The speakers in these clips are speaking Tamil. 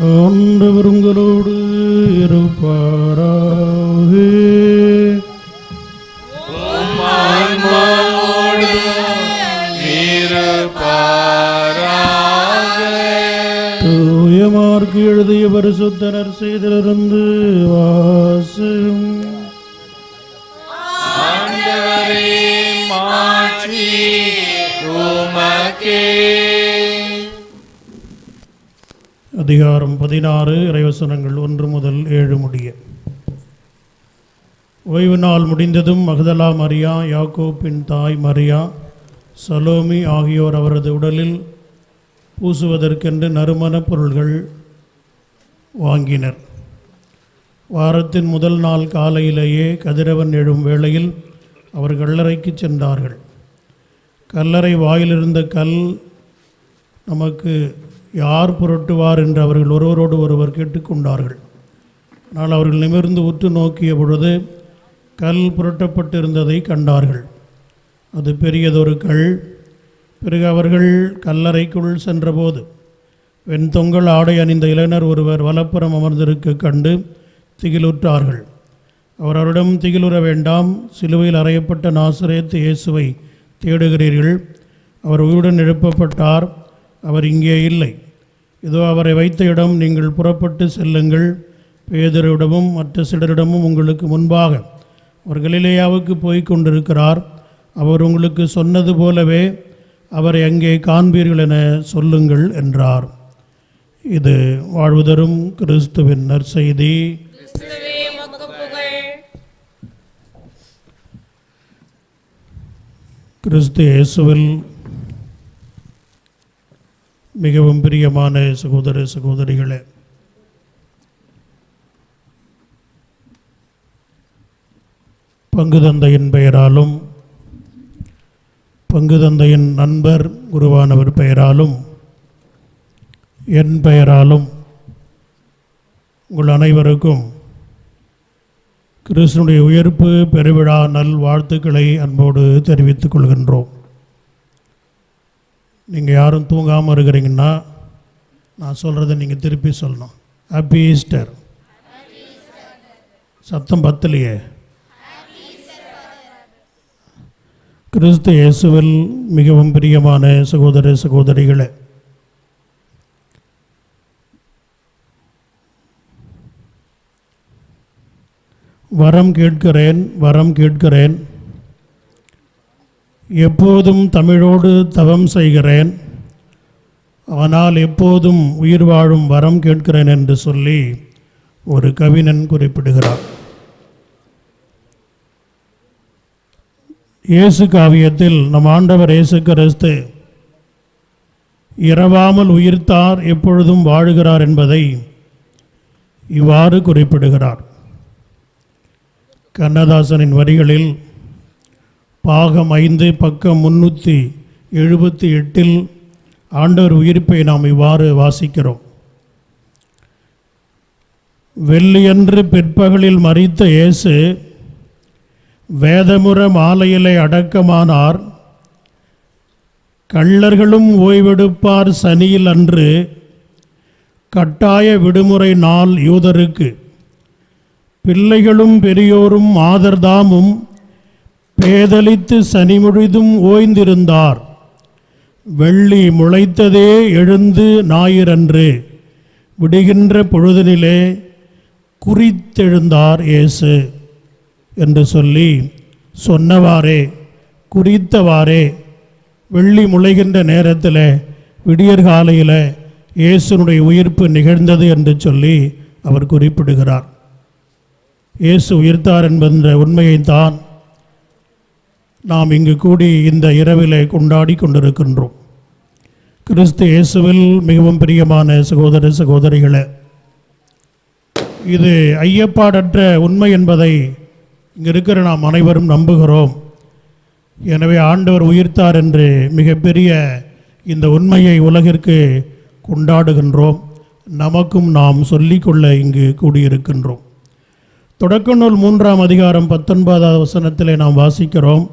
ஆண்டவர் உங்களோடு இருப்பாராக. தூயமார்க்கு எழுதிய பரிசுத்தனர் செய்திலிருந்து வாசம். ஆண்டவரே மாட்சி உமக்கே. அதிகாரம் பதினாறு இறைவசனங்கள் ஒன்று முதல் ஏழு முடிய. ஓய்வு நாள் முடிந்ததும் மகதலா மரியா யாக்கோப்பின் தாய் மரியா சலோமி ஆகியோர் அவரது உடலில் பூசுவதற்கென்று நறுமணப் பொருள்கள் வாங்கினர். வாரத்தின் முதல் நாள் காலையிலேயே கதிரவன் எழும் வேளையில் அவர் கல்லறைக்கு சென்றார்கள். கல்லறை வாயிலிருந்த கல் நமக்கு யார் புரட்டுவார் என்று அவர்கள் ஒருவரோடு ஒருவர் கேட்டுக்கொண்டார்கள். ஆனால் அவர்கள் நிமிர்ந்து உற்று நோக்கிய பொழுது கல் புரட்டப்பட்டிருந்ததை கண்டார்கள். அது பெரியதொரு கல். பிறகு அவர்கள் கல்லறைக்குள் சென்றபோது வெண்தொங்கல் ஆடை அணிந்த இளைஞர் ஒருவர் வலப்புறம் அமர்ந்திருக்க கண்டு திகிலுற்றார்கள். அவர் அவரிடம் திகிலுற வேண்டாம். சிலுவையில் அறையப்பட்ட நாசரேத் இயேசுவை தேடுகிறீர்கள். அவர் உயிருடன் எழுப்பப்பட்டார். அவர் இங்கே இல்லை. இதோ அவரை வைத்த இடம் நீங்கள் புறப்பட்டு செல்லுங்கள். பேதரிடமும் மற்ற சிலரிடமும் உங்களுக்கு முன்பாக. அவர் கலிலேயாவுக்கு போய்க் கொண்டிருக்கிறார். அவர் உங்களுக்கு சொன்னது போலவே அவரை அங்கே காண்பீர்கள் என சொல்லுங்கள் என்றார். இது வாழ்வுதரும் கிறிஸ்துவின் நற்செய்தி. கிறிஸ்து இயேசுவில் மிகவும் பிரியமான சகோதர சகோதரிகளே. பங்கு தந்தையின் பெயராலும் பங்கு தந்தையின் நண்பர் குருவானவர் பெயராலும் என் பெயராலும் உங்கள் அனைவருக்கும் கிருஷ்ணனுடைய உயர்ப்பு பெருவிழா நல் வாழ்த்துக்களை அன்போடு தெரிவித்துக் கொள்கின்றோம். நீங்கள் யாரும் தூங்காமல் இருக்கிறீங்கன்னா நான் சொல்கிறத நீங்கள் திருப்பி சொல்லணும். ஹாப்பி ஈஸ்டர் சத்தம் பத்தலையே. கிறிஸ்து இயேசுவில் மிகவும் பிரியமான சகோதர சகோதரிகளே. வரம் கேட்கிறேன் வரம் கேட்கிறேன். எப்போதும் தமிழோடு தவம் செய்கிறேன். ஆனால் எப்போதும் உயிர் வாழும் வரம் கேட்கிறேன் என்று சொல்லி ஒரு கவிஞன் குறிப்பிடுகிறார். இயேசு காவியத்தில் நம் ஆண்டவர் இயேசு கிறிஸ்து இரவாமல் உயிர்த்தார் எப்பொழுதும் வாழுகிறார் என்பதை இவ்வாறு குறிப்பிடுகிறார். கண்ணதாசனின் வரிகளில் பாகம் ஐந்து பக்கம் முன்னூற்றி எழுபத்தி எட்டில் ஆண்டவர் உயிர்ப்பை நாம் இவ்வாறு வாசிக்கிறோம். வெள்ளியன்று பிற்பகலில் மறித்த இயேசு வேதமுற மாலையிலே அடக்கமானார். கள்ளர்களும் ஓய்வெடுப்பார் சனியில் அன்று. கட்டாய விடுமுறை நாள் யூதருக்கு. பிள்ளைகளும் பெரியோரும் மாதர்தாமும் பேதலித்து சனி முழுதும் ஓய்ந்திருந்தார். வெள்ளி முளைத்ததே எழுந்து ஞாயிறன்று விடுகின்ற பொழுதினிலே குறித்தெழுந்தார் இயேசு என்று சொல்லி சொன்னவாறே குறித்தவாறே வெள்ளி முளைகின்ற நேரத்தில் விடியற்காலையில் இயேசுனுடைய உயிர்ப்பு நிகழ்ந்தது என்று சொல்லி அவர் குறிப்பிடுகிறார். இயேசு உயிர்த்தார் என்பன்ற உண்மையைத்தான் நாம் இங்கு கூடி இந்த இரவிலே கொண்டாடி கொண்டிருக்கின்றோம். கிறிஸ்து இயேசுவில் மிகவும் பிரியமான சகோதர சகோதரிகளே இது ஐயப்பாடற்ற உண்மை என்பதை இங்கே இருக்கிற நாம் அனைவரும் நம்புகிறோம். எனவே ஆண்டவர் உயிர்த்தார் என்று மிகப்பெரிய இந்த உண்மையை உலகிற்கு கொண்டாடுகின்றோம். நமக்கும் நாம் சொல்லிக்கொள்ள இங்கு கூடியிருக்கின்றோம். தொடக்க நூல் மூன்றாம் அதிகாரம் பத்தொன்பதாவது வசனத்திலே நாம் வாசிக்கிறோம்.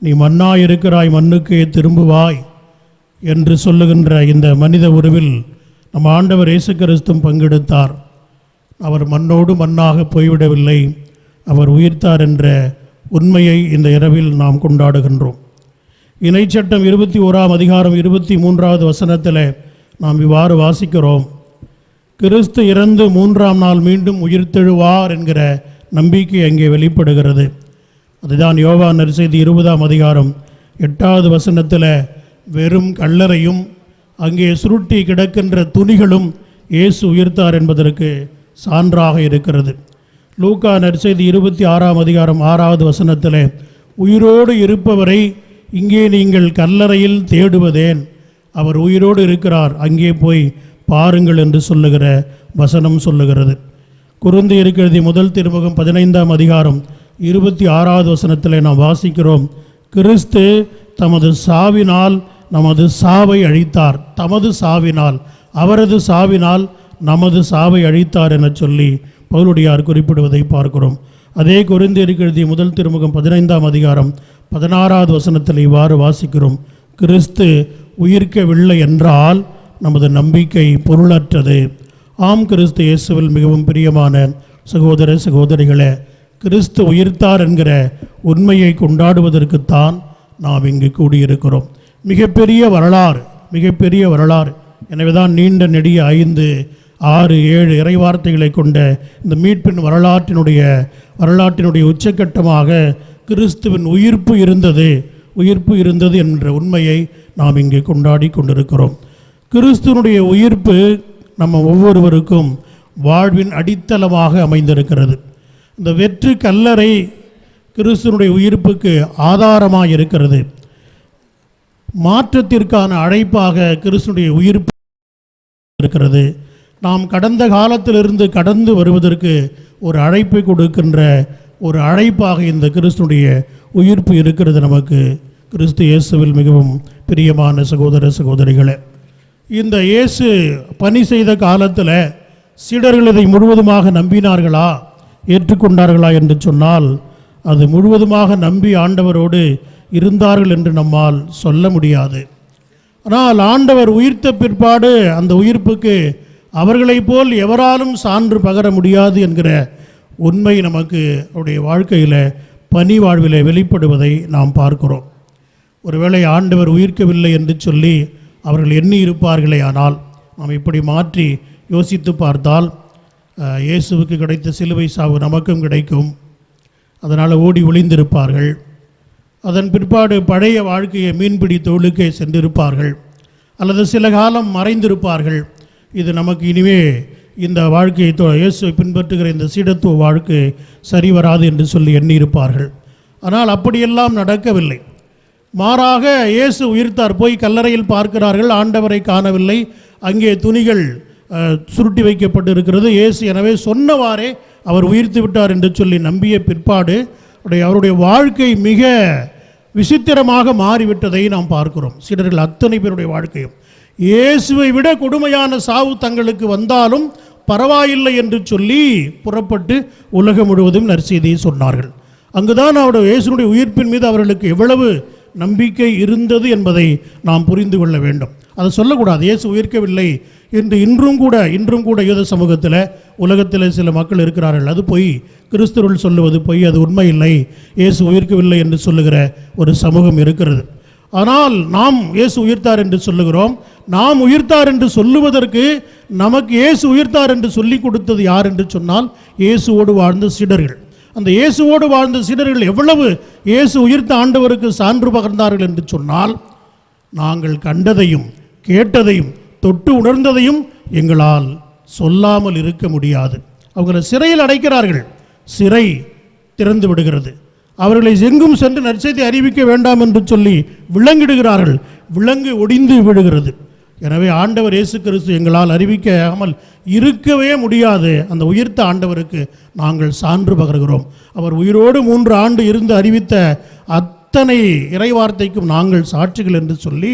நீ மண்ணாய் இருக்கிறாய் மண்ணுக்கே திரும்புவாய் என்று சொல்லுகின்ற இந்த மனித உருவில் நம் ஆண்டவர் இயேசு கிறிஸ்தும் பங்கெடுத்தார். அவர் மண்ணோடு மண்ணாக போய்விடவில்லை. அவர் உயிர்த்தார் என்ற உண்மையை இந்த இரவில் நாம் கொண்டாடுகின்றோம். இணைச்சட்டம் இருபத்தி ஓராம் அதிகாரம் இருபத்தி மூன்றாவது வசனத்தில் நாம் இவ்வாறு வாசிக்கிறோம். கிறிஸ்து இறந்து மூன்றாம் நாள் மீண்டும் உயிர்த்தெழுவார் என்கிற நம்பிக்கை அங்கே வெளிப்படுகிறது. அதுதான் யோவா நற்செய்தி இருபதாம் அதிகாரம் எட்டாவது வசனத்தில் வெறும் கல்லறையும் அங்கே சுருட்டி கிடக்கின்ற துணிகளும் இயேசு உயிர்த்தார் என்பதற்கு சான்றாக இருக்கிறது. லூக்கா நற்செய்தி இருபத்தி ஆறாம் அதிகாரம் ஆறாவது வசனத்தில் உயிரோடு இருப்பவரை இங்கே நீங்கள் கல்லறையில் தேடுவதேன். அவர் உயிரோடு இருக்கிறார் அங்கே போய் பாருங்கள் என்று சொல்லுகிற வசனம் சொல்லுகிறது. குருந்து இருக்கிறது முதல் திருமுகம் பதினைந்தாம் அதிகாரம் இருபத்தி ஆறாவது வசனத்தில் நாம் வாசிக்கிறோம். கிறிஸ்து தமது சாவினால் நமது சாவை அழித்தார். தமது சாவினால் அவரது சாவினால் நமது சாவை அழித்தார் என சொல்லி பவுலுடையார் குறிப்பிடுவதை பார்க்கிறோம். அதே குருந்தி முதல் திருமுகம் பதினைந்தாம் அதிகாரம் பதினாறாவது வசனத்தில் இவ்வாறு வாசிக்கிறோம். கிறிஸ்து உயிர்க்கவில்லை என்றால் நமது நம்பிக்கை பொருளற்றது. ஆம் கிறிஸ்து இயேசுவில் மிகவும் பிரியமான சகோதர சகோதரிகளே கிறிஸ்து உயிர்த்தார் என்கிற உண்மையை கொண்டாடுவதற்குத்தான் நாம் இங்கு கூடியிருக்கிறோம். மிகப்பெரிய வரலாறு மிகப்பெரிய வரலாறு. எனவேதான் நீண்ட நெடிய ஐந்து ஆறு ஏழு இறைவார்த்தைகளை கொண்ட இந்த மீட்பின் வரலாற்றினுடைய வரலாற்றினுடைய உச்சக்கட்டமாக கிறிஸ்துவின் உயிர்ப்பு இருந்தது உயிர்ப்பு இருந்தது என்ற உண்மையை நாம் இங்கு கொண்டாடி கொண்டிருக்கிறோம். கிறிஸ்துவனுடைய உயிர்ப்பு நம்ம ஒவ்வொருவருக்கும் வாழ்வின் அடித்தளமாக அமைந்திருக்கிறது. இந்த வெற்று கல்லறை கிறிஸ்துவனுடைய உயிர்ப்புக்கு ஆதாரமாக இருக்கிறது மாற்றத்திற்கான அழைப்பாக கிறிஸ்துடைய உயிர்ப்பு இருக்கிறது. நாம் கடந்த காலத்திலிருந்து கடந்து வருவதற்கு ஒரு அழைப்பை கொடுக்கின்ற ஒரு அழைப்பாக இந்த கிறிஸ்துடைய உயிர்ப்பு இருக்கிறது நமக்கு. கிறிஸ்து இயேசுவில் மிகவும் பிரியமான சகோதர சகோதரிகளை இந்த இயேசு பணி செய்த காலத்தில் சீடர்கள் இதை முழுவதுமாக நம்பினார்களா? ஏற்றுக்கொண்டார்களா என்று சொன்னால் அது முழுவதுமாக நம்பி ஆண்டவரோடு இருந்தார்கள் என்று நம்மால் சொல்ல முடியாது. ஆனால் ஆண்டவர் உயிர்த்த பிற்பாடு அந்த உயிர்ப்புக்கு அவர்களைப் போல் எவராலும் சான்று பகர முடியாது என்கிற உண்மை நமக்கு அவருடைய வாழ்க்கையில் பணி வாழ்வில் வெளிப்படுவதை நாம் பார்க்கிறோம். ஒருவேளை ஆண்டவர் உயிர்க்கவில்லை என்று சொல்லி அவர்கள் எண்ணி இருப்பார்களே ஆனால் நாம் இப்படி மாற்றி யோசித்து பார்த்தால் இயேசுவுக்கு கிடைத்த சிலுவை சாவு நமக்கும் கிடைக்கும். அதனால் ஓடி ஒளிந்திருப்பார்கள். அதன் பிற்பாடு பழைய வாழ்க்கையை மீன்பிடி தொழிலுக்கே சென்றிருப்பார்கள். அல்லது சில காலம் மறைந்திருப்பார்கள். இது நமக்கு இனிமே இந்த வாழ்க்கையை தொ- இயேசுவை பின்பற்றுகிற இந்த சீடத்துவ வாழ்க்கை சரி வராது என்று சொல்லி எண்ணியிருப்பார்கள். ஆனால் அப்படியெல்லாம் நடக்கவில்லை. மாறாக இயேசு உயிர்த்தார் போய் கல்லறையில் பார்க்கிறார்கள் ஆண்டவரை காணவில்லை. அங்கே துணிகள் சுருட்டி வைக்கப்பட்டு இருக்கிறது இயேசு எனவே சொன்னவாறே அவர் உயிர்த்து விட்டார் என்று சொல்லி நம்பிய பிற்பாடு அவருடைய அவருடைய வாழ்க்கை மிக விசித்திரமாக மாறிவிட்டதை நாம் பார்க்கிறோம். சீடர்கள் அத்தனை பேருடைய வாழ்க்கையும். இயேசுவை விட கொடுமையான சாவு தங்களுக்கு வந்தாலும் பரவாயில்லை என்று சொல்லி புறப்பட்டு உலகம் முழுவதும் நற்செய்தியை சொன்னார்கள். அங்குதான் அவருடைய இயேசுனுடைய உயிர்ப்பின் மீது அவர்களுக்கு எவ்வளவு நம்பிக்கை இருந்தது என்பதை நாம் புரிந்து கொள்ள வேண்டும். அதை சொல்லக்கூடாது. இயேசு உயிர்க்கவில்லை என்று இன்றும் கூட இன்றும் கூட யூத சமூகத்தில் உலகத்தில் சில மக்கள் இருக்கிறார்கள். அது பொய். கிறிஸ்துவர்கள் சொல்லுவது பொய். அது உண்மை இல்லை இயேசு உயிர்க்கவில்லை என்று சொல்லுகிற ஒரு சமூகம் இருக்கிறது. ஆனால் நாம் இயேசு உயிர்த்தார் என்று சொல்லுகிறோம். நாம் உயிர்த்தார் என்று சொல்லுவதற்கு நமக்கு இயேசு உயிர்த்தார் என்று சொல்லிக் கொடுத்தது யார் என்று சொன்னால் இயேசுவோடு வாழ்ந்த சீடர்கள். அந்த இயேசுவோடு வாழ்ந்த சீடர்கள் எவ்வளவு இயேசு உயிர்த்த ஆண்டவருக்கு சான்று பகர்ந்தார்கள் என்று சொன்னால் நாங்கள் கண்டதையும் கேட்டதையும் தொட்டு உணர்ந்ததையும் எங்களால் சொல்லாமல் இருக்க முடியாது. அவர்களை சிறையில் அடைக்கிறார்கள். சிறை திறந்து விடுகிறது. அவர்களை எங்கும் சென்று நற்செய்தி அறிவிக்க வேண்டாம் என்று சொல்லி விலங்கிடுகிறார்கள். விலங்கு ஒடிந்து விடுகிறது எனவே ஆண்டவர் இயேசு கிறிஸ்து எங்களால் அறிவிக்காமல் இருக்கவே முடியாது. அந்த உயிர்த்த ஆண்டவருக்கு நாங்கள் சான்று பகர்கிறோம். அவர் உயிரோடு மூன்று ஆண்டு இருந்து அறிவித்த அத்தனை இறைவார்த்தைக்கும் நாங்கள் சாட்சிகள் என்று சொல்லி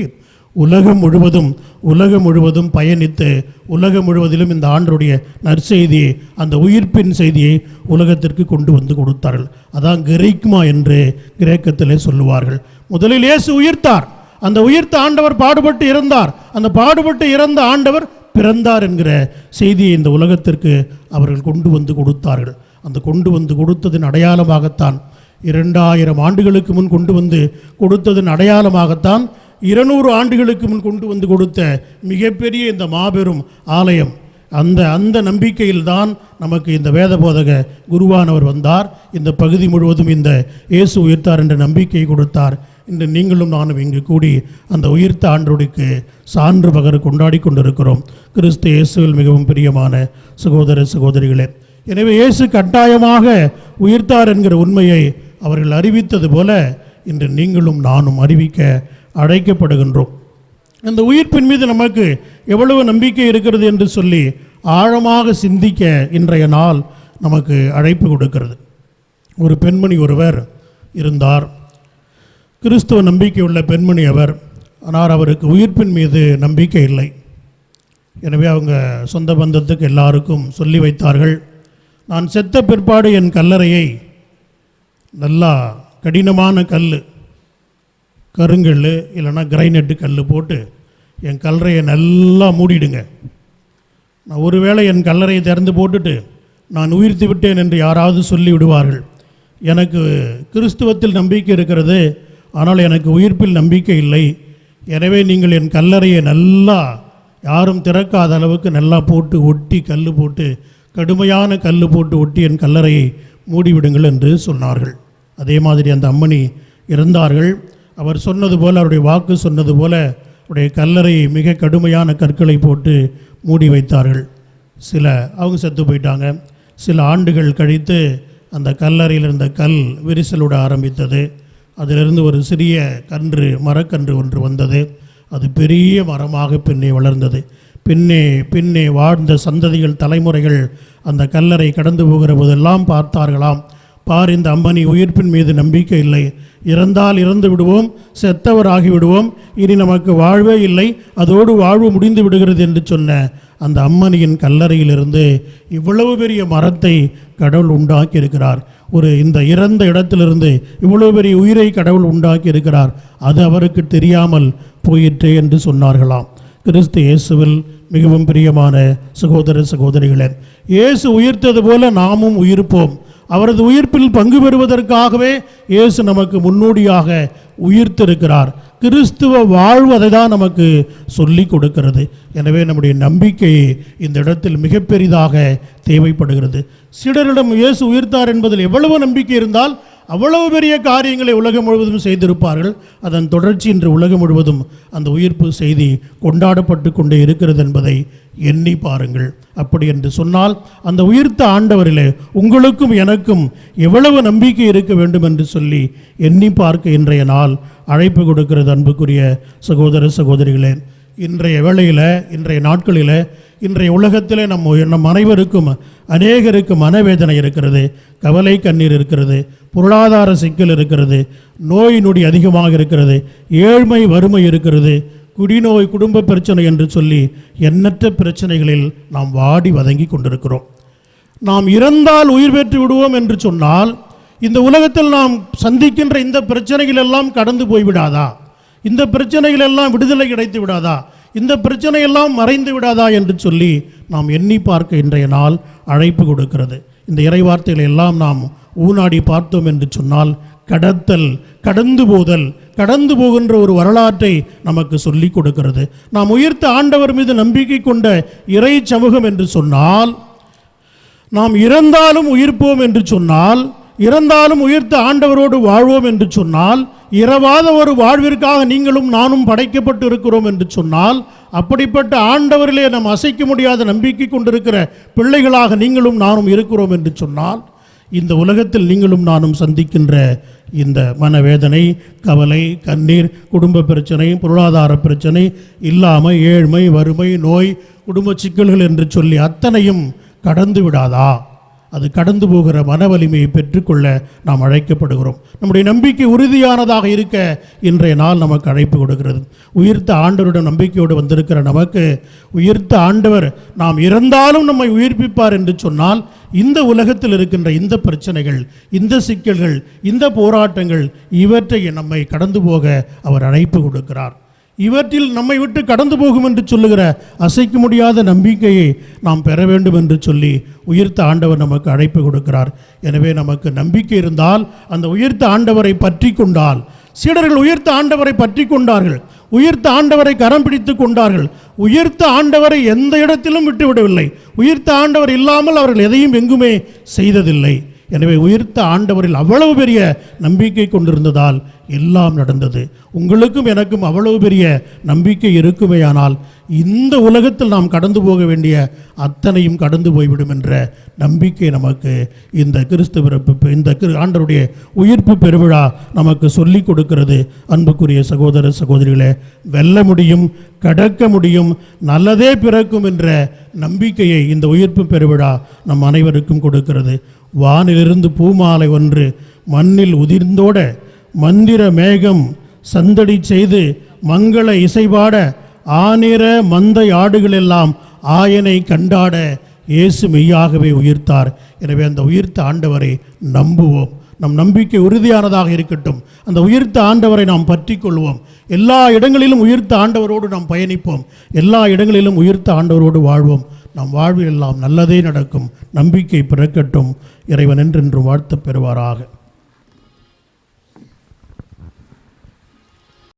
உலகம் முழுவதும் உலகம் முழுவதும் பயணித்து உலகம் முழுவதிலும் இந்த ஆண்டருடைய நற்செய்தியை அந்த உயிர்ப்பின் செய்தியை உலகத்திற்கு கொண்டு வந்து கொடுத்தார்கள். அதான் கிரைக்குமா என்று கிரேக்கத்திலே சொல்லுவார்கள். முதலில் இயேசு உயிர்த்தார். அந்த உயிர்த்த ஆண்டவர் பாடுபட்டு இறந்தார். அந்த பாடுபட்டு இறந்த ஆண்டவர் பிறந்தார் என்கிற செய்தியை இந்த உலகத்திற்கு அவர்கள் கொண்டு வந்து கொடுத்தார்கள். அந்த கொண்டு வந்து கொடுத்ததின் அடையாளமாகத்தான் இரண்டாயிரம் ஆண்டுகளுக்கு முன் கொண்டு வந்து கொடுத்ததன் அடையாளமாகத்தான் இருநூறு ஆண்டுகளுக்கு முன் கொண்டு வந்து கொடுத்த மிகப்பெரிய இந்த மாபெரும் ஆலயம். அந்த அந்த நம்பிக்கையில்தான் நமக்கு இந்த வேத போதக குருவானவர் வந்தார். இந்த பகுதி முழுவதும் இந்த இயேசு உயிர்த்தார் என்ற நம்பிக்கை கொடுத்தார். இன்று நீங்களும் நானும் இங்கு கூடி அந்த உயிர்த்த ஆண்டோடிக்கு சான்று பகரு கொண்டாடி கொண்டிருக்கிறோம். கிறிஸ்து இயேசுவில் மிகவும் பிரியமான சகோதர சகோதரிகளே எனவே இயேசு கட்டாயமாக உயிர்த்தார் என்கிற உண்மையை அவர்கள் அறிவித்தது போல இன்று நீங்களும் நானும் அறிவிக்க அழைக்கப்படுகின்றோம். அந்த உயிர்ப்பின் மீது நமக்கு எவ்வளவு நம்பிக்கை இருக்கிறது என்று சொல்லி ஆழமாக சிந்திக்க இன்றைய நாள் நமக்கு அழைப்பு கொடுக்கிறது. ஒரு பெண்மணி ஒருவர் இருந்தார். கிறிஸ்துவ நம்பிக்கை உள்ள பெண்மணி அவர் ஆனால் அவருக்கு உயிர்ப்பின் மீது நம்பிக்கை இல்லை. எனவே அவங்க சொந்த பந்தத்துக்கு எல்லாருக்கும் சொல்லி வைத்தார்கள். நான் செத்த பிற்பாடு என் கல்லறையை நல்லா கடினமான கல் கருங்கல் இல்லைன்னா கிரைனட்டு கல் போட்டு என் கல்லறையை நல்லா மூடிடுங்க. நான் ஒருவேளை என் கல்லறையை திறந்து போட்டுட்டு நான் உயிர்த்து விட்டேன் என்று யாராவது சொல்லி விடுவார்கள் எனக்கு கிறிஸ்துவத்தில் நம்பிக்கை இருக்கிறது ஆனால் எனக்கு உயிர்ப்பில் நம்பிக்கை இல்லை. எனவே நீங்கள் என் கல்லறையை நல்லா யாரும் திறக்காத அளவுக்கு நல்லா போட்டு ஒட்டி கல் போட்டு கடுமையான கல் போட்டு ஒட்டி என் கல்லறையை மூடிவிடுங்கள் என்று சொன்னார்கள். அதே மாதிரி அந்த அம்மணி இருந்தார்கள் அவர் சொன்னது போல் அவருடைய வாக்கு சொன்னது போல அவருடைய கல்லறையை மிக கடுமையான கற்களை போட்டு மூடி வைத்தார்கள். சில அவங்க செத்து போயிட்டாங்க. சில ஆண்டுகள் கழித்து அந்த கல்லறையில் இருந்த கல் விரிசலுட ஆரம்பித்தது. அதிலிருந்து ஒரு சிறிய கன்று மரக்கன்று ஒன்று வந்தது. அது பெரிய மரமாக பின்னே வளர்ந்தது. பின்னே பின்னே வாழ்ந்த சந்ததிகள் தலைமுறைகள் அந்த கல்லறை கடந்து போகிற போதெல்லாம் பார்த்தார்களாம். பார் இந்த அம்மனி உயிர்ப்பின் மீது நம்பிக்கை இல்லை. இறந்தால் இறந்து விடுவோம் செத்தவராகி விடுவோம். இனி நமக்கு வாழ்வே இல்லை. அதோடு வாழ்வு முடிந்து விடுகிறது என்று சொன்ன அந்த அம்மனியின் கல்லறையிலிருந்து இவ்வளவு பெரிய மரத்தை கடவுள் உண்டாக்கி இருக்கிறார் ஒரு இந்த இறந்த இடத்திலிருந்து இவ்வளவு பெரிய உயிரை கடவுள் உண்டாக்கி இருக்கிறார் அது அவருக்கு தெரியாமல் போயிற்றே என்று சொன்னார்களாம். கிறிஸ்து இயேசுவில் மிகவும் பிரியமான சகோதர சகோதரிகளே இயேசு உயிர்த்தது போல நாமும் உயிர்ப்போம். அவரது உயிர்ப்பில் பங்கு பெறுவதற்காகவே இயேசு நமக்கு முன்னோடியாக உயிர்த்திருக்கிறார். கிறிஸ்துவ வாழ்வு அதை தான் நமக்கு சொல்லி கொடுக்கிறது. எனவே நம்முடைய நம்பிக்கை இந்த இடத்தில் மிக பெரிதாக தேவைப்படுகிறது. சீடரிடம் இயேசு உயிர்த்தார் என்பதில் எவ்வளவு நம்பிக்கை இருந்தால் அவ்வளவு பெரிய காரியங்களை உலகம் முழுவதும் செய்திருப்பார்கள். அதன் தொடர்ச்சி இன்று உலகம் முழுவதும் அந்த உயிர்ப்பு செய்தி கொண்டாடப்பட்டு கொண்டே இருக்கிறது என்பதை எண்ணி பாருங்கள். அப்படி என்று சொன்னால் அந்த உயிர்த்த ஆண்டவரிலே உங்களுக்கும் எனக்கும் எவ்வளவு நம்பிக்கை இருக்க வேண்டும் என்று சொல்லி எண்ணி பார்க்க இன்றைய நாள் அழைப்பு கொடுக்கிறது அன்புக்குரிய சகோதர சகோதரிகளே இன்றைய வேளையில் இன்றைய நாட்களில் இன்றைய உலகத்தில் நம் நம் அனைவருக்கும் அநேகருக்கு மனவேதனை இருக்கிறது கவலை கண்ணீர் இருக்கிறது பொருளாதார சிக்கல் இருக்கிறது நோய் நொடி அதிகமாக இருக்கிறது ஏழ்மை வறுமை இருக்கிறது குடிநோய் குடும்ப பிரச்சனை என்று சொல்லி எண்ணற்ற பிரச்சனைகளில் நாம் வாடி வதங்கி கொண்டிருக்கிறோம். நாம் இறந்தால் உயிர் பெற்று விடுவோம் என்று சொன்னால் இந்த உலகத்தில் நாம் சந்திக்கின்ற இந்த பிரச்சனைகள் எல்லாம் கடந்து போய்விடாதா இந்த பிரச்சனைகள் எல்லாம் விடுதலை கிடைத்து விடாதா? இந்த பிரச்சனை எல்லாம் மறைந்து விடாதா என்று சொல்லி நாம் எண்ணி பார்க்க இன்றைய நாள் அழைப்பு கொடுக்கிறது. இந்த இறைவார்த்தைகளை எல்லாம் நாம் ஊனாடி பார்த்தோம் என்று சொன்னால் கடத்தல் கடந்து போதல் கடந்து போகின்ற ஒரு வரலாற்றை நமக்கு சொல்லி கொடுக்கிறது. நாம் உயிர்த்த ஆண்டவர் மீது நம்பிக்கை கொண்ட இறை சமூகம் என்று சொன்னால் நாம் இறந்தாலும் உயிர்ப்போம் என்று சொன்னால் இறந்தாலும் உயிர்த்த ஆண்டவரோடு வாழ்வோம் என்று சொன்னால் இரவாத ஒரு வாழ்விற்காக நீங்களும் நானும் படைக்கப்பட்டு இருக்கிறோம் என்று சொன்னால் அப்படிப்பட்ட ஆண்டவரிலே நாம் அசைக்க முடியாத நம்பிக்கை கொண்டிருக்கிற பிள்ளைகளாக நீங்களும் நானும் இருக்கிறோம் என்று சொன்னால் இந்த உலகத்தில் நீங்களும் நானும் சந்திக்கின்ற இந்த மனவேதனை கவலை கண்ணீர் குடும்ப பிரச்சனை பொருளாதார பிரச்சனை இல்லாமல் ஏழ்மை வறுமை நோய் குடும்ப சிக்கல்கள் என்று சொல்லி அத்தனையும் கடந்து விடாதா? அது கடந்து போகிற மன வலிமையை பெற்றுக்கொள்ள நாம் அழைக்கப்படுகிறோம். நம்முடைய நம்பிக்கை உறுதியானதாக இருக்க இன்றைய நாள் நமக்கு அழைப்பு கொடுக்கிறது. உயிர்த்த ஆண்டவரிடம் நம்பிக்கையோடு வந்திருக்கிற நமக்கு உயிர்த்த ஆண்டவர் நாம் இறந்தாலும் நம்மை உயிர்ப்பிப்பார் என்று சொன்னால் இந்த உலகத்தில் இருக்கின்ற இந்த பிரச்சனைகள் இந்த சிக்கல்கள் இந்த போராட்டங்கள் இவற்றை நம்மை கடந்து போக அவர் அழைப்பு கொடுக்கிறார். இவற்றில் நம்மை விட்டு கடந்து போகும் என்று சொல்லுகிற அசைக்க முடியாத நம்பிக்கையை நாம் பெற வேண்டும் என்று சொல்லி உயிர்த்த ஆண்டவர் நமக்கு அழைப்பு கொடுக்கிறார். எனவே நமக்கு நம்பிக்கை இருந்தால் அந்த உயிர்த்த ஆண்டவரை பற்றி கொண்டால் சீடர்கள் உயிர்த்த ஆண்டவரை பற்றி கொண்டார்கள் உயிர்த்த ஆண்டவரை கரம் பிடித்து கொண்டார்கள் உயிர்த்த ஆண்டவரை எந்த இடத்திலும் விட்டுவிடவில்லை உயிர்த்த ஆண்டவர் இல்லாமல் அவர்கள் எதையும் எங்குமே செய்ததில்லை. எனவே உயிர்த்த ஆண்டவரில் அவ்வளவு பெரிய நம்பிக்கை கொண்டிருந்ததால் எல்லாம் நடந்தது. உங்களுக்கும் எனக்கும் அவ்வளவு பெரிய நம்பிக்கை இருக்குமேயானால் இந்த உலகத்தில் நாம் கடந்து போக வேண்டிய அத்தனையும் கடந்து போய்விடும் என்ற நம்பிக்கை நமக்கு இந்த கிறிஸ்து பிறப்பு இந்த கிரு- உயிர்ப்பு பெருவிழா நமக்கு சொல்லி கொடுக்கிறது. அன்புக்குரிய சகோதர சகோதரிகளே வெல்ல முடியும் கடக்க முடியும் நல்லதே பிறக்கும் என்ற நம்பிக்கையை இந்த உயிர்ப்பு பெருவிழா நம் அனைவருக்கும் கொடுக்கிறது. வானிலிருந்து பூமாலை ஒன்று மண்ணில் உதிர்ந்தோட மந்திர மேகம் சந்தடி செய்து மங்கள இசைபாட ஆனிர மந்தை ஆடுகளெல்லாம் ஆயனை கண்டாட இயேசு மெய்யாகவே உயிர்த்தார். எனவே அந்த உயிர்த்த ஆண்டவரை நம்புவோம். நம் நம்பிக்கை உறுதியானதாக இருக்கட்டும். அந்த உயிர்த்த ஆண்டவரை நாம் பற்றி கொள்வோம் எல்லா இடங்களிலும் உயிர்த்த ஆண்டவரோடு நாம் பயணிப்போம். எல்லா இடங்களிலும் உயிர்த்த ஆண்டவரோடு வாழ்வோம். நம் வாழ்வில் எல்லாம் நல்லதே நடக்கும். நம்பிக்கை பிறக்கட்டும். இறைவன் என்றென்றும் வாழ்த்து பெறுவாராக.